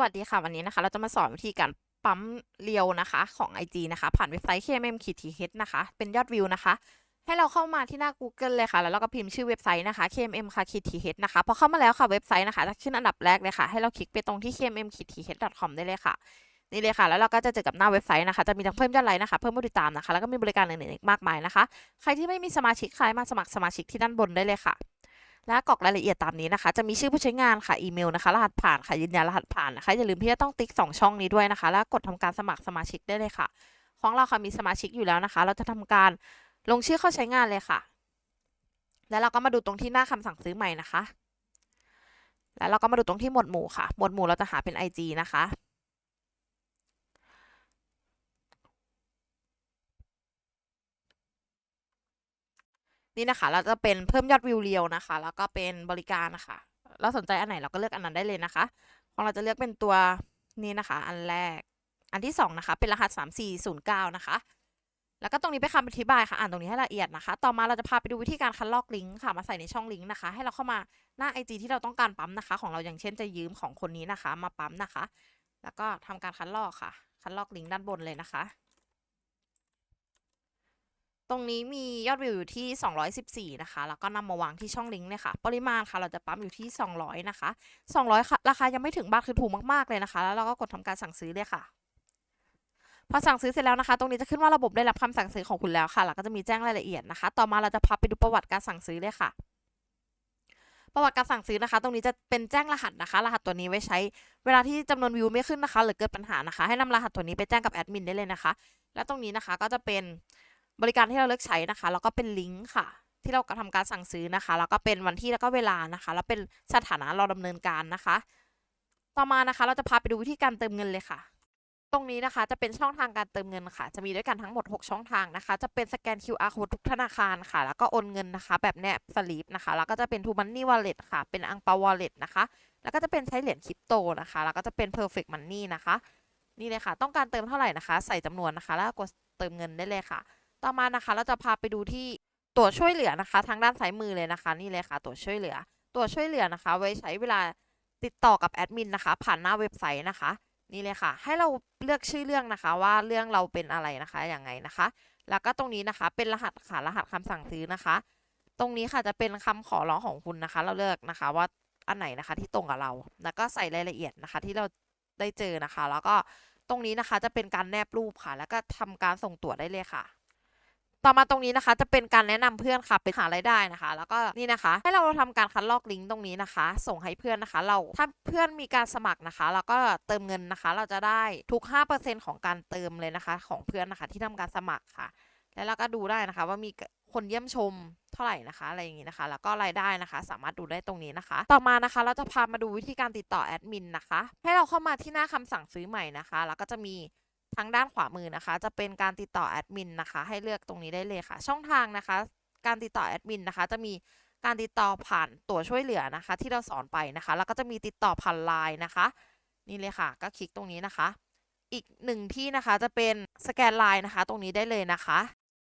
วัสดีค่ะวันนี้นะคะ เราจะมาสอนวิธีการปั๊มเรียวนะคะ ของ IG นะคะ ผ่านเว็บไซต์ KMM KTH นะคะ เป็นยอดวิวนะคะ ให้เราเข้ามาที่หน้า Google เลยค่ะ แล้วเราก็พิมพ์ชื่อเว็บไซต์นะคะ KMM ค่ะ KTH นะคะพอเข้ามาแล้วค่ะเว็บไซต์นะคะจะขึ้นอันดับแรกเลยค่ะ ให้เราคลิกไปตรงที่ KMM KTH.com ได้เลยค่ะ นี่เลยค่ะ แล้วเราก็จะเจอกับหน้าเว็บไซต์นะคะ จะมีทั้งเพิ่มยอดไลค์นะคะ เพิ่มผู้ติดตามนะคะ แล้วก็มีบริการอื่นๆอีกมากมายนะคะ ใครที่ไม่มีสมาชิกใครมาสมัครสมาชิกที่ด้านบนได้เลยค่ะ และกรอกรายละเอียดตามนี้นะคะ จะมีชื่อผู้ใช้งานค่ะ อีเมลนะคะ รหัสผ่านค่ะ ยืนยันรหัสผ่านนะคะ อย่าลืมที่จะต้องติ๊ก 2 ช่องนี้ด้วยนะคะ แล้วกดทำการสมัครสมาชิกได้เลยค่ะ ของเราค่ะมีสมาชิกอยู่แล้วนะคะ เราจะทำการลงชื่อเข้าใช้งานเลยค่ะ แล้วเราก็มาดูตรงที่หน้าคำสั่งซื้อใหม่นะคะ แล้วเราก็มาดูตรงที่หมวดหมู่ค่ะ หมวดหมู่เราจะหาเป็น IG นะคะ นี่นะคะ เราจะเป็นเพิ่มยอดวิวเรียวนะคะ แล้วก็เป็นบริการนะคะ เราสนใจอันไหนเราก็เลือกอันนั้นได้เลยนะคะ ของเราจะเลือกเป็นตัวนี้นะคะ อันแรก อันที่สองนะคะ เป็นรหัสสามสี่ศูนย์เก้านะคะ แล้วก็ตรงนี้เป็นคำอธิบายค่ะ อ่านตรงนี้ให้ละเอียดนะคะ ต่อมาเราจะพาไปดูวิธีการคัดลอกลิงก์ค่ะ มาใส่ในช่องลิงก์นะคะ ให้เราเข้ามาหน้า IG ที่เราต้องการปั๊มนะคะ ของเราอย่างเช่นจะยืมของคนนี้นะคะ มาปั๊มนะคะ แล้วก็ทำการคัดลอกค่ะ คัดลอกลิงก์ด้านบนเลยนะคะ ตรงนี้มียอดวิวอยู่ที่ 214 นะคะ แล้วก็นำมาวางที่ช่องลิงก์เลยค่ะ ปริมาณค่ะ เราจะปั๊มอยู่ที่ 200 นะคะ 200ค่ะราคายังไม่ถึงบาทคือถูกมากๆเลยนะคะ แล้วเราก็กดทำการสั่งซื้อเลยค่ะ พอสั่งซื้อเสร็จแล้วนะคะ ตรงนี้จะขึ้นว่าระบบได้รับคำสั่งซื้อของคุณแล้วค่ะ แล้วก็จะมีแจ้งรายละเอียดนะคะ ต่อมาเราจะพาไปดูประวัติการสั่งซื้อเลยค่ะ ประวัติการสั่งซื้อนะคะ ตรงนี้จะเป็นแจ้งรหัสนะคะ รหัสตัวนี้ไว้ใช้ เวลาที่จำนวนวิวไม่ขึ้นนะคะ หรือเกิดปัญหานะคะ ให้นำรหัสตัวนี้ไปแจ้งกับแอดมินได้เลยนะคะ และตรงนี้นะคะก็จะเป็น บริการที่เราเลือกใช้นะคะ แล้วก็เป็นลิงก์ค่ะ ที่เราทำการสั่งซื้อนะคะ แล้วก็เป็นวันที่แล้วก็เวลานะคะ แล้วเป็นสถานะเราดำเนินการนะคะ ต่อมานะคะ เราจะพาไปดูวิธีการเติมเงินเลยค่ะ ตรงนี้นะคะจะเป็นช่องทางการเติมเงินค่ะ จะมีด้วยกันทั้งหมด 6 ช่องทางนะคะ จะเป็นสแกน QR code ทุกธนาคารค่ะ แล้วก็โอนเงินนะคะ แบบแนบสลิปนะคะ แล้วก็จะเป็น t ูมันนี่วอลเล็ตค่ะ เป็นอังเปาวอลเล็ตนะคะ แล้วก็จะเป็นใช้เหรียญคริปโตนะคะ แล้วก็จะเป็น perfect money นะคะ นี่เลยค่ะ ต้องการเติมเท่าไหร่นะคะ ใส่จำนวนนะคะ แล้วกดเติมเงินได้เลยค่ะ ต่อมานะคะเราจะพาไปดูที่ตัวช่วยเหลือนะคะ ทางด้านซ้ายมือเลยนะคะนี่เลยค่ะ ตัวช่วยเหลือ ตัวช่วยเหลือนะคะ ไว้ใช้เวลาติดต่อกับแอดมินนะคะ ผ่านหน้าเว็บไซต์นะคะ นี่เลยค่ะ ให้เราเลือกชื่อเรื่องนะคะ ว่าเรื่องเราเป็นอะไรนะคะอย่างไงนะคะ แล้วก็ตรงนี้นะคะ เป็นรหัสค่ะรหัสคำสั่งซื้อนะคะ ตรงนี้ค่ะจะเป็นคำขอร้องของคุณนะคะ เราเลือกนะคะว่าอันไหนนะคะที่ตรงกับเรา แล้วก็ใส่รายละเอียดนะคะ ที่เราได้เจอนะคะ แล้วก็ตรงนี้นะคะจะเป็นการแนบรูปค่ะ แล้วก็ทำการส่งตั๋วได้เลยค่ะ ต่อมาตรงนี้นะคะจะเป็นการแนะนำเพื่อนค่ะเป็นหารายได้นะคะ แล้วก็นี่นะคะ ให้เราทำการคัดลอกลิงก์ตรงนี้นะคะ ส่งให้เพื่อนนะคะ เราถ้าเพื่อนมีการสมัครนะคะแล้วก็เติมเงินนะคะ เราจะได้ทุก 5%ของการเติมเลยนะคะ ของเพื่อนนะคะที่ทำการสมัครค่ะ แล้วเราก็ดูได้นะคะว่ามีคนเยี่ยมชมเท่าไหร่นะคะอะไรอย่างนี้นะคะ แล้วก็รายได้นะคะ สามารถดูได้ตรงนี้นะคะ ต่อมานะคะเราจะพามาดูวิธีการติดต่อแอดมินนะคะ ให้เราเข้ามาที่หน้าคำสั่งซื้อใหม่นะคะ แล้วก็จะมีางด้านขวามือนะคะ จะเป็นการติดต่อแอดมินนะคะ ให้เลือกตรงนี้ได้เลยค่ะ ช่องทางนะคะ การติดต่อแอดมินนะคะ จะมีการติดต่อผ่านตัวช่วยเหลือนะคะ ที่เราสอนไปนะคะ แล้วก็จะมีติดต่อผ่านไลน์นะคะ นี่เลยค่ะ ก็คลิกตรงนี้นะคะ อีกหนึ่งที่นะคะจะเป็นสแกนไลน์นะคะ ตรงนี้ได้เลยนะคะ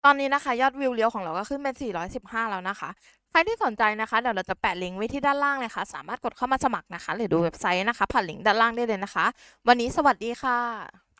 ตอนนี้นะคะยอดวิวเลี้ยวของเราก็ขึ้นเป็น 415 แล้วนะคะใครที่สนใจนะคะเดี๋ยวเราจะแปะลิงก์ไว้ที่ด้านล่างเลยค่ะ สามารถกดเข้ามาสมัครนะคะ หรือดูเว็บไซต์นะคะ ผ่านลิงก์ด้านล่างได้เลยนะคะ วันนี้สวัสดีค่ะ